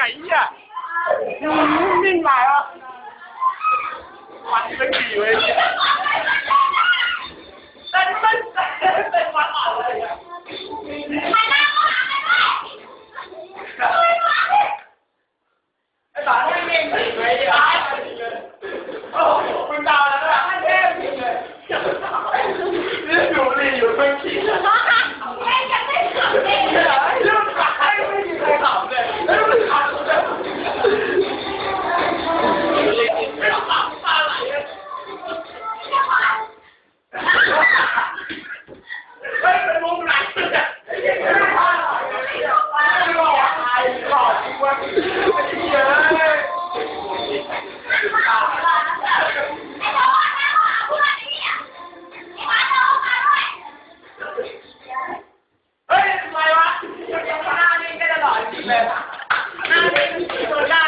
ไงอะอยู่นิ่งมาอะมันไม่ดีเว้ยแต่มันเป็นวันอ่อนเลยอะ Obrigado.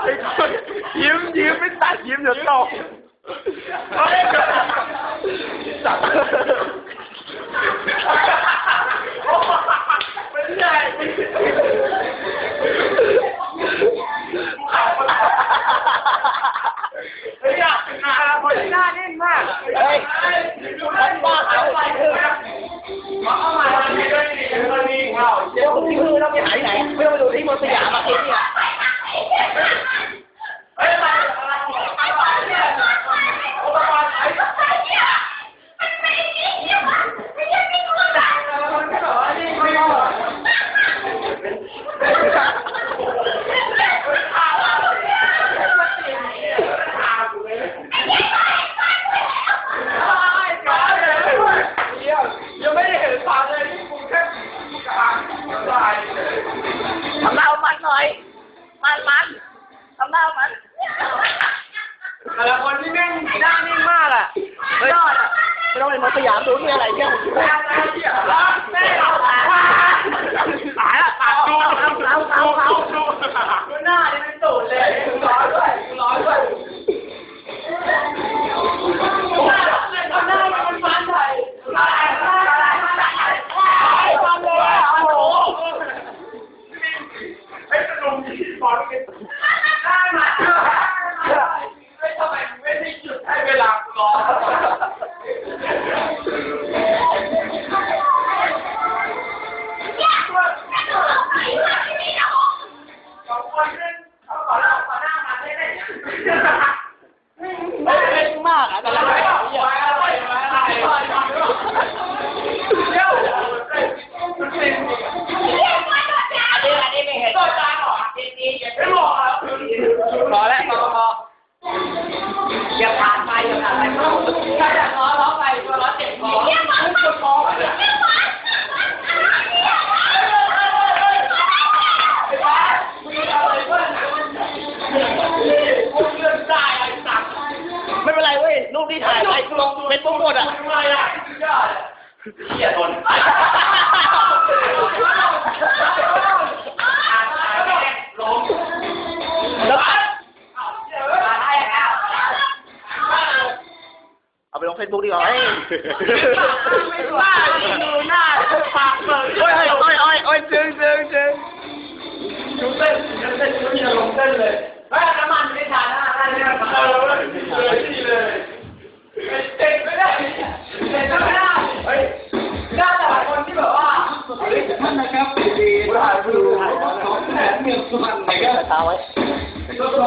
ไยิ้มยิ้มไม่ตัดยิ้มเดี๋ยวตกเฮ้ยจัญ่ด หน้านิ่งมากอะไม่รไม่ต้องเลยมาสยามดูที่อะไรเนี่ยตายละตายดูดูดู รูปที่ถ่ายไปเป็นโปรโมทอะไม่ได้ไม่ได้เหี้ยโดนเอาไปลงเฟซบุ๊กดีกว่าไฮ้ยบ้าดูหน้าปากเปิดโอ้ยโอ้ยโอ้ยเชิงเชิงเชิงดูเต้นเต้นมีอารมณ์เต้นเลย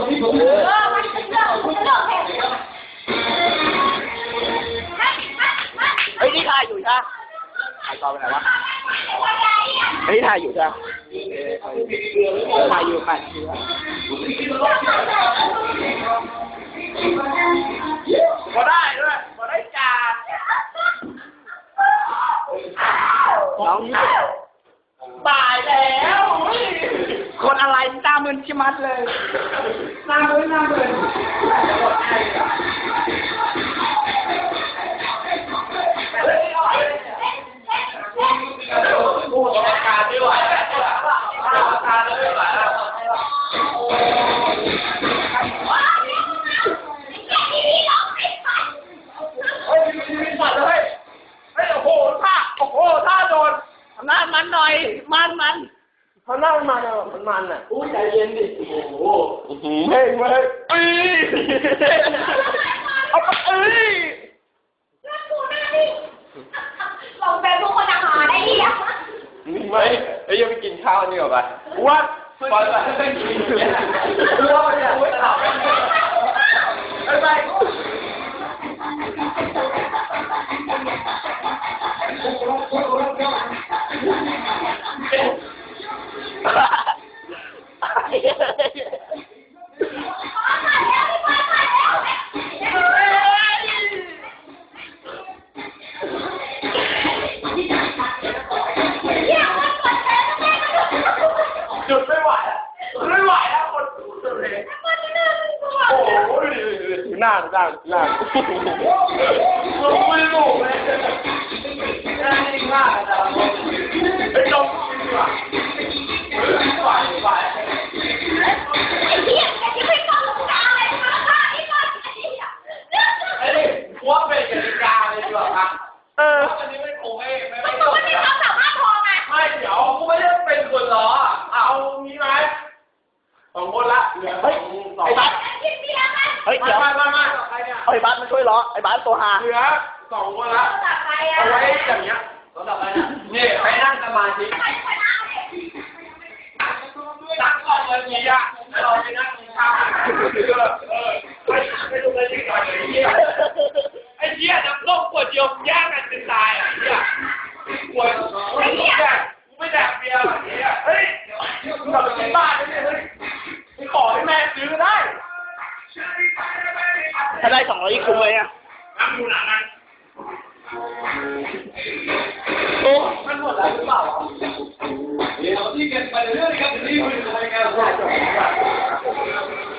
เออมันเป็นเฮ้ยนี่ถ่ายอยู่ใช่ไหมถ่ายต่อไปไหนวะเฮ้ยถ่ายอยู่ใช่ไหมถ่ายอยู่แปพอได้ด้วยพอได้จานน้องตายแล้ว คนอะไรตามึนชิมัดเลย มันอะมันมันอะอู้ใจเย็นดิ โอ้โหอื้อหือเฮ้ยเฮ้ยเอ้ยเอาไปเอ้ยลงเป็นทุกคนอาหารได้ดีอะมีไหมเฮ้ยยังไปกินข้าวนี่ก่อนไปว่าปล่อยไปไม่กินเนี่ยว่ามันจะไม่ตอบไป หน้าหน้าหน้าลงไม่ลงเฮ้ยไม่เดี๋ยวไม่ไม่ไม่ใครเนี่ยเอาไอ้บัสมาช่วยล้อไอ้บัสตัวฮาเหลือสองคนละตัดไปอะเอาไว้อย่างเงี้ยสำหรับอะไรนะนี่ไปนั่งสมาธิไปไปนะเลยตั้งก่อนวันนี้อะเราไปนั่งกินข้าวเออไม่ไม่รู้เลยที่ก่อนไอ้เหี้ยไอ้เหี้ยน้ำต้มขวดเดียวแย่งกันจนตายอะไอ้เหี้ยขวดไอ้เหี้ยกูไม่แดกเบียร์แบบนี้อะเฮ้ยกูกลับไปกินบ้านได้ไหมเฮ้ยกูขอให้แม่ซื้อได้ ถ้าได้สองร้อยยี่คุ้มเลยอะนั่งดูหนังกันโอ้มันหมดแล้วหรือเปล่าเดี๋ยวที่กันไปเรื่อยๆครับที่คุยกันไปกันว่าจบแล้ว